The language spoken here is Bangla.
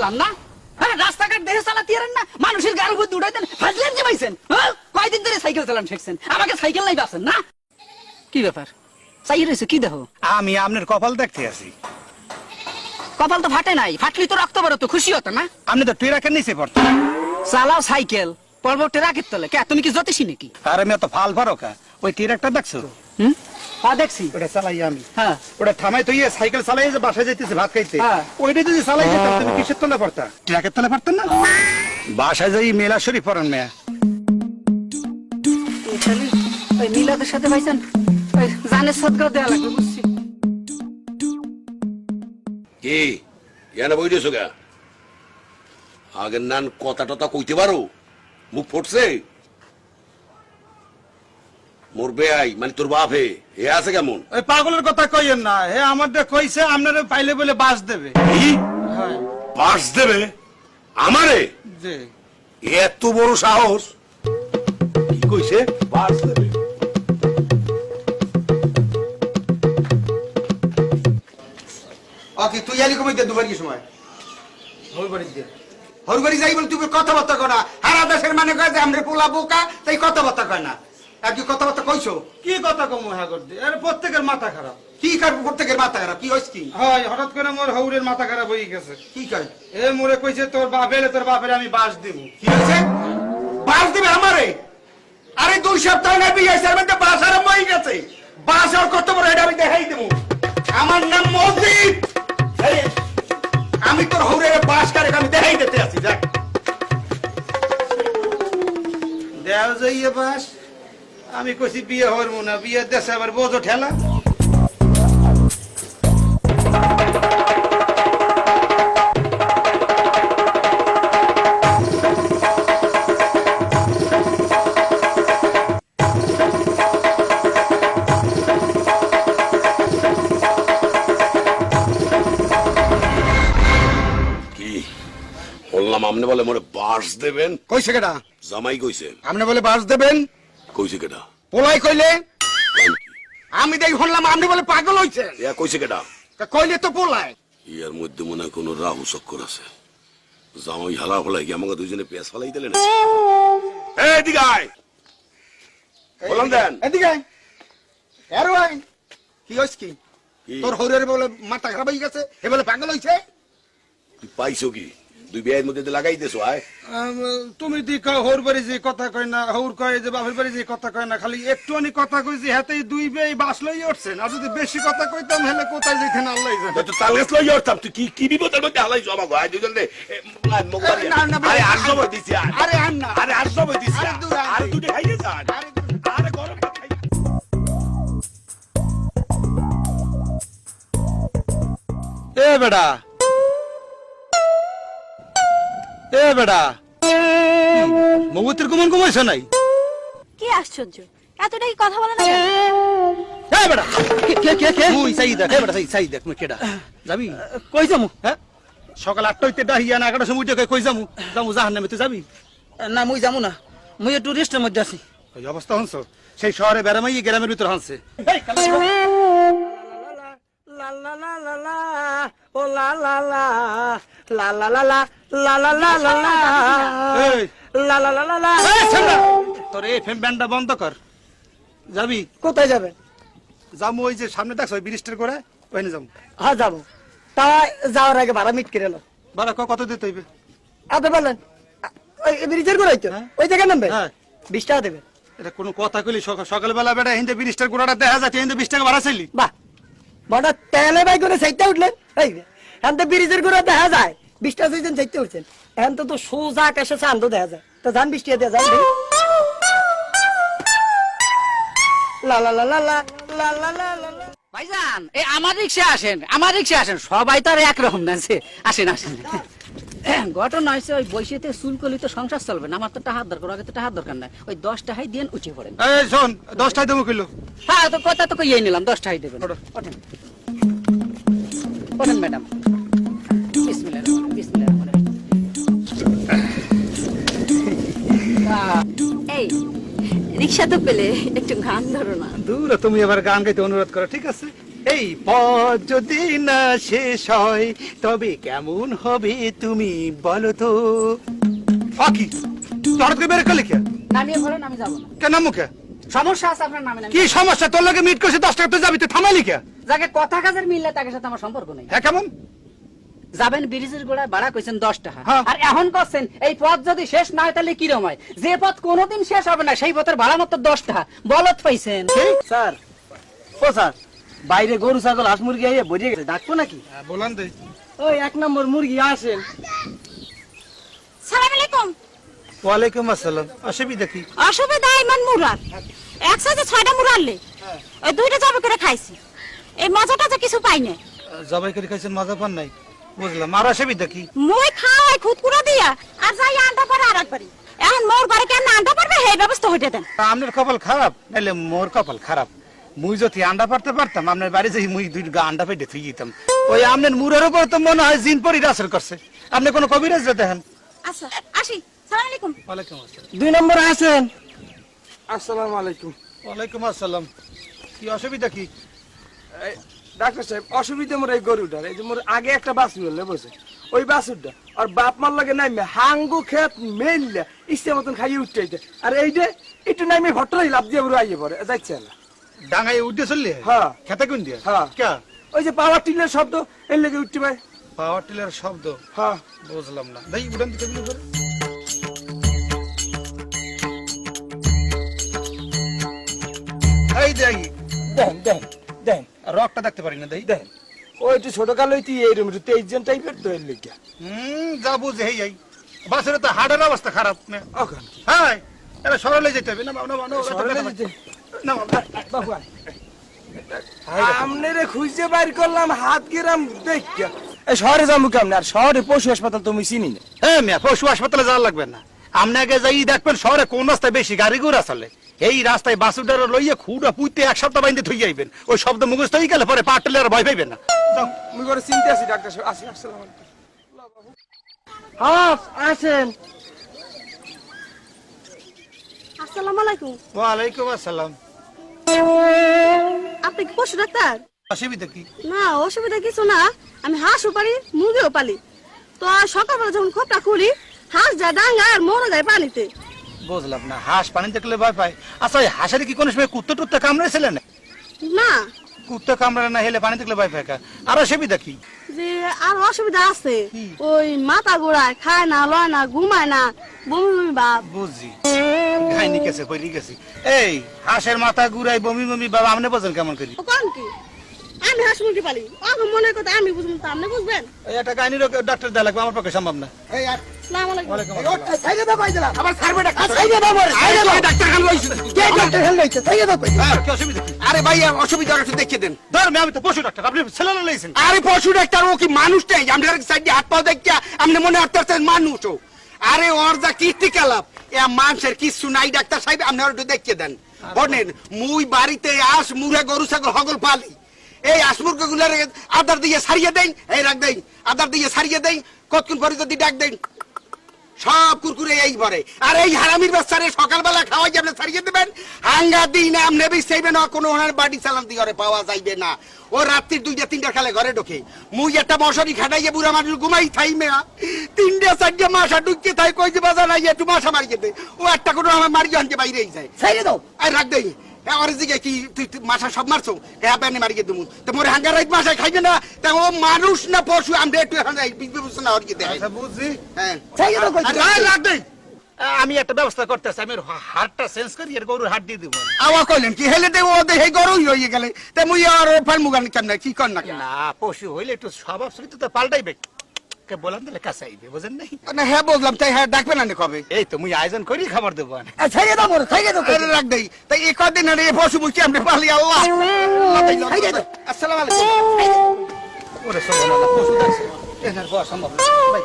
চালান না? হ্যাঁ রাস্তাঘাট দেখে চালাতে পারেন না? মানুষের গাড়ির উপর উঠাইতেন ফাজলেন যে পাইছেন হ্যাঁ? কয়দিন ধরে সাইকেল চালান শিখছেন আমাকে সাইকেল নাই পাচ্ছেন না? কি ব্যাপার? চাই রয়েছে কি দেখো আমি আপনার কপাল দেখতে আছি। কপাল তো ফাটে নাই ফাটলি তো রক্ত বেরোতো খুশি হতো না? আপনি তো টুইরাকের নিচে পড়তেন। চালাও সাইকেল পর্বতে রাখের তলে। কে তুমি কি জ্যোতিষী নাকি? আর আমি তো ফাল ফারকা। ওই টুইরাকটা দেখছ? হুম? হ্যাঁ দেখছি। ওটা চালাই আমি। হ্যাঁ। ওটা থামাই তো সাইকেল চালাই যে বাসায় যাইতেছে ভাত খাইতে। হ্যাঁ। ওইটা যদি চালাই যেতাম তুমি কিসের তলে পড়তা? ট্রাকের তলে পড়তেন না? বাসায় যাই মেলা শরীফ পড়েন মেয়া। নীলাদের সাথে ভাইছেন জানের সদগাও দেওয়া লাগবে বুঝছি। কি? ইয়ানা বই দিয়েছ গা আগের নান কথা টথা কইতে পারো। মুখ ফুটছে? মোর বেআই মানে তোর বাপ হে। হে আছে কেমন? ওই পাগলের কথা কইেন না হে আমাদের কইছে আপনারা পাইলে বলে বাস দেবে। কি? হ্যাঁ। বাস দেবে? আমারে? জি। এত বড় সাহস। কি কইছে? বাস দেবে। ওকে তুই আলি কমাইতে দুবার কি সময়? হরবাড়ি যাই বলে তুমি কথাবার্তা কয় না। হারা দেশের মানে কয় যে আমরা পোলা বোকা তাই কথাবার্তা কয় না। কি কথাবার্তা কইছো? কি কথা কম হ্যাঁ করতে? আরে প্রত্যেকের মাথা খারাপ। কি কার প্রত্যেকের মাথা খারাপ? কি হইস কি? হয় হঠাৎ করে মোর হৌরের মাথা খারাপ হয়ে গেছে। কি কয় এ মোরে কইছে তোর বাপের তোর বাপের আমি বাস দিব। কি হয়েছে বাস দিবে আমারে? আরে দুই সপ্তাহ না বিয়ে হয়েছে মধ্যে বাস আরম্ভ হয়ে গেছে। বাস আর কত বড় এটা আমি দেখাই দেবো। আমার নাম মসজিদ আমি তোর হৌরের বাস কারে আমি দেখাই দিতে আছি দেখ। দেও যাইয়ে বাস। আমি কইছি বিয়ে হরমু না বিয়ে দেশে আবার বোঝো ঠেলা। কি? বললাম আপনি বলে মোরে বাস দেবেন? কইছে কেটা জামাই কইছে। আপনি বলে বাস দেবেন? কইছে কেটা পোলাই কইলে? আমি দেখ শুনলাম আপনি বলে পাগল হইছেন। ইয়া কইছে তা কইলে তো পোলাই। ইয়ার মধ্যে মনে হয় কোনো রাহু চক্কর আছে। জামাই হালা ফলাই কি আমাকে দুজনে পেঁয়াজ ফালাই দিলেন? এই দিকে আয়। বললাম দেন। এদিকে আয়। এরো আয়। কি হইছ কি? কি? তোর হরের বলে মাথা খারাপ হয়ে গেছে এ বলে পাগল হইছে? তুই পাইছো কি? দুই বিয়ের মধ্যে তো লাগাই দেছো আয় তুমি দি কও হৌর বাড়ি যে কথা কয় না হৌর কয় যে বাপের বাড়ি যে কথা কয় না খালি একটুখানি কথা কইছি হাতেই দুই বেই বাস লই উঠছেন আর যদি বেশি কথা কইতাম হেলে কোথায় যেখানে আল্লাহ জানে তো তাল লই যাওয়ার তুই কি কি বিপদের মধ্যে হালাই জমা আয় দুজন দে আরে আর সময় দিছি আরে আন না। আরে আর সময় দিছি আরে। আরে দুটো খাইয়ে যান আরে গরম এ বেডা এ বেডা মগুতির কুমন কমাইছে নাই? কি আশ্চর্য? এতটাই কথা বলে না এ বেডা কে কে কে কে? মুই সাই দেখ এ বেডা সাই সাই দেখ কেডা? যাবি? কই যামু? হ্যাঁ? সকাল আটটা হইতে ডাহিয়া না এগারোটার সময় উঠে কই যামু? যামু জাহান নামে তুই যাবি? না মুই যামু না। মুই টুরিস্টের মধ্যে আছি। ওই অবস্থা হনছ? সেই শহরে বেড়ামাই গ্রামের ভিতর হানছে। লা লা লা লা লা ও লা লা লা লা লা লা লা লা লা লা লা লা লা লা লা লা লা! তোর এই ফেম ব্যান্ডটা বন্ধ কর। যাবি? কোথায় যাবেন যামু ওই যে সামনে দেখছ ওই ব্রিজটার করে? ওইনে যামু হ্যাঁ যাব। তা যাওয়ার আগে ভাড়া মিট করে এলো ক কত দিতে হইবে? আপনি বলেন ওই ব্রিজের করে হইতো হ্যাঁ। ওই জায়গায় নামবে হ্যাঁ। বিশ টাকা দেবে। এটা কোনো কথা কইলি সকাল সকালবেলা বেটা হিন্দে ব্রিজটার গোড়াটা দেখা যাচ্ছে হিন্দে বিশ টাকা ভাড়া চাইলি। বাহ। বড় তেলে ভাই করে সাইতে উঠলেন এখন তো ব্রিজের করে দেখা যায়। সাইডতে উঠছেন এখন তো তো সোজা আকাশে দেখা যায়। তো যান বৃষ্টি দেওয়া যান লা লা লা লা লা লা লা লা। ভাইজান, এই আমার রিক্সা আসেন, আমার রিক্সা আসেন। সবাই তো আর একরকম আসেন আসেন। ঘটনা হয়েছে ওই বৈশাতে তো সংসার চলবে না। আমার তো টাহার দরকার আগে তো টাহার দরকার নাই। ওই দশ টাকাই দিয়ে উঠে পড়েন। এই শোন দশটায় দেবো কিলো। হ্যাঁ তো কথা তো কইয়ে নিলাম দশ টাকাই দেবেন। ওঠেন। ওঠেন ম্যাডাম। বিসমিল্লাহ বিসমিল্লাহ এই রিক্সা তো পেলে একটু গান ধরো না। দূর তুমি এবার গান গাইতে অনুরোধ করো ঠিক আছে? এই পথ যদি না শেষ হয় তবে কেমন হবে তুমি বলো তো? হঠাৎ বের করলি কে? নামিয়ে আমি যাব না। কেন মুখে সমস্যা আছে আপনার নামে কি সমস্যা? তোর লগে মিট করছে দশ টাকা তো যাবি তো থামালি কে? যাকে কথা কাজের মিললে তাকে সাথে আমার সম্পর্ক নেই। হ্যাঁ কেমন? যাবেন ব্রিজের গোড়ায় ভাড়া কইছেন দশ টাকা। হ্যাঁ। আর এখন করছেন এই পথ যদি শেষ না হয় তাহলে কিরম হয়? যে পথ কোনোদিন শেষ হবে না সেই পথের ভাড়া মাত্র দশ টাকা। বলত পাইছেন। স্যার। ও স্যার। বাইরে গরু ছাগল হাঁস মুরগি আইয়ে ভরিয়ে গেছে। ডাকবো নাকি? বলান দে। ওই এক নম্বর মুরগি আসেন। সালাম আলাইকুম। ওয়ালাইকুম আসসালাম। অসুবিধা কি? অসুবিধা ইমান মুরার। একসাথে ছয়টা মুরারলে ওই দুইটা জবে করে খাইছি। এই মজাটা তো কিছু পাই না জবাই করে খাইছেন মজা পান নাই? বুঝলাম। আর অসুবিধা কি? মই খাওয়া হয় খুদকুড়া দিয়া আর যাই আন্ডা পরে আর একবারই এখন মোর বাড়ি কেন আন্ডা পারবে সেই ব্যবস্থা হইতে দেন। আপনার কপাল খারাপ? নাইলে মোর কপাল খারাপ। মুই যদি আন্ডা পারতে পারতাম আপনার বাড়ি যাই মুই দুই আন্ডা পেটে থুই দিতাম। ওই আপনার মুরের উপর তো মনে হয় জিন পরি আসর করছে। আপনি কোনো কবিরাজ দেখেন? আচ্ছা আসি। সালাম আলাইকুম। ওয়ালাইকুম আসসালাম। দুই নম্বর আসসালামু আলাইকুম। ওয়ালাইকুম আসসালাম। কি অসুবিধা কি? এই, ডাক্তার সাহেব অসুবিধা মোর এই গরুটার। এই যে মোর আগে একটা বাছুর হলে বসে ওই বাছুরটা আর বাপ মার লাগে নাইমে হাঙ্গু খেত মেললে ইচ্ছে মতন খাইয়ে উঠতে। আর এই যে একটু নাইমে ঘটনাই লাভ দিয়ে বড় আইয়ে পড়ে যাচ্ছে না। ডাঙাই উঠে চললে হ্যাঁ। খেতে কোন দিয়ে? হ্যাঁ। কে? ওই যে পাওয়ার টিলের শব্দ এর লেগে উঠতে পায় পাওয়ার টিলার শব্দ? হ্যাঁ। বুঝলাম না। দেই উড়ান দিতে বিলি করে। এই দেই। দেন দেন দেন। রকটা দেখতে পারি না দেই। দেন। ওই একটু ছোট কালো হইতে এইরকম একটু তেইশ জন টাইপের তো এর লেগে। হুম যা বুঝে হেই যাই বাসের তো হার্টের অবস্থা খারাপ না? ওখান হ্যাঁ এটা সরলে যেতে হবে না না না বাবু আমনেরে খুঁজে বাইর করলাম হাত গেরাম দেখা শহরে যাব কেমন? আর শহরে পশু হাসপাতাল তুমি চিনি না। হ্যাঁ মিয়া পশু হাসপাতালে যাওয়া লাগবে না। আপনি আগে যাই দেখবেন শহরে কোন রাস্তায় বেশি গাড়ি ঘোড়া চলে। এই রাস্তায় বাসুটার লইয়া খুঁড়া পুইতে এক সপ্তাহ বাইন্দে থই যাইবেন ওই শব্দ মুখস্থ হয়ে গেলে পরে পাটলে আর ভয় পাইবেন না। আমি করে চিনতে আছি ডাক্তার সাহেব। আসি আসসালামু আলাইকুম। হ্যাঁ আসেন। আসসালামু আলাইকুম। ওয়ালাইকুম আসসালাম। আপনি কি পশু ডাক্তার? অসুবিধা কি? না অসুবিধা কিছু না। আমি হাঁসও পারি মুরগিও পালি। তো সকালবেলা যখন খোপটা খুলি হাঁস যায় ডাঙ্গা আর মরে যায় পানিতে। বুঝলাম না হাঁস পানি দেখলে ভয় পায়। আচ্ছা ওই হাঁসের কি কোনো সময় কুত্তে টুত্তে কামড়েছিলেন না। কুত্তে কামড়ে না হেলে পানি দেখলে ভয় পায় কা? আর অসুবিধা কি? যে আর অসুবিধা আছে। ওই মাথা গোড়ায় খায় না লয় না ঘুমায় না বমি বমি ভাব বুঝছি। খাইনি গেছে পরি গেছি এই হাঁসের মাথা ঘুরাই বমি বমি বাবা আপনি বোঝেন কেমন করি? কোন কি? আমি হাঁস মুরগি পালি। অগ মনে কথা আমি বুঝব তো আপনি বুঝবেন? এই একটা কাহিনীর ডাক্তার দেওয়া লাগবে আমার পক্ষে সম্ভব না। সালাম আলাইকুম। আবার ছাড়বে ডাক্তার ছাইরে দাও মরে ছাইরে দাও ডাক্তার খান লইছে? কে ডাক্তার খান লইছে? ছাইরে দাও কি অসুবিধা? কি আরে ভাই অসুবিধা আছে দেখিয়ে দেন। ধর্মে আমি তো পশু ডাক্তার আপনি ছেলে লইছেন। আরে পশু ডাক্তার ও কি মানুষটাই আমরা সাইডে হাত পা দেখিয়া আপনি মনে হচ্ছে মানুষ ও আরে ওর যা কীর্তি কালাপ এ মানুষের কিছু নাই ডাক্তার সাহেব আপনি একটু দেখিয়ে দেন। বলেন মুই বাড়িতে আস মুরে গরু ছাগল হগল পালি। এই আসমুর্গগুলার আদার দিয়ে সারিয়ে দেন এই রাখ দেন আদার দিয়ে সারিয়ে দেন কতক্ষণ পরে যদি ডাক দেন। সব কুরকুরে এই ভরে আর এই হারামির বাচ্চারে সকালবেলা খাওয়াই আপনি ছাড়িয়ে দেবেন? হাঙ্গা দিন আপনি বেসাইবেন না কোনো ওনার বাড়ি চালান্তি ঘরে পাওয়া যাইবে না। ও রাত্রির দুইটা তিনটা খালে ঘরে ঢোকে। মুই একটা মশারি খাটাইয়ে বুড়া মানুষ ঘুমাই থাই মেয়া। তিনটা চারটে মাসা ঢুকিয়ে থাই কই যে বাজার নাই একটু মাসা মারিয়ে দে। ও একটা কোনো আমার মারিয়ে আনতে বাইরেই যায়। ছাইরে দাও। আর রাখ দেই আমার দিকে কি তুই মাসা সব মারছো? হ্যাঁ প্যানে মারিয়ে দেবো তো মোর হাঙ্গার রাইত মাসায় খাইবে না? তা ও মানুষ না পশু আমরা একটু বিবেচনা হরিয়ে দেয়? আচ্ছা বুঝছি। হ্যাঁ। আর আমি একটা ব্যবস্থা করতেছি আমি ওর হা- হাড়টা চেঞ্জ করি আর গরুর হাড় দিয়ে দেবো। আওয়া কইলেন কি? হেলে দেবো ওদের হে গরুই হয়ে গেলে। তে মুই আর ফাল মুগান কেমনে? কি কর না না পশু হইলে একটু স্বভাব চরিত্র তো পাল্টাইবে। কে বললাম তাহলে কাছে আইবে বুঝেন নাই? না হ্যাঁ বললাম তাই হ্যাঁ ডাকবে না কবে? এই তো মুই আয়োজন করি খাবার দেবো ছাইয়ে দাও মোর ছাইয়ে দাও আরে রাখ দেই। তাই এই কদিন আরে এ পশু মুখি আমরা পালি আল্লাহ। আসসালামু আলাইকুম। ওরে সোনা পশু দেখছে এনার বস সম্ভব ভাই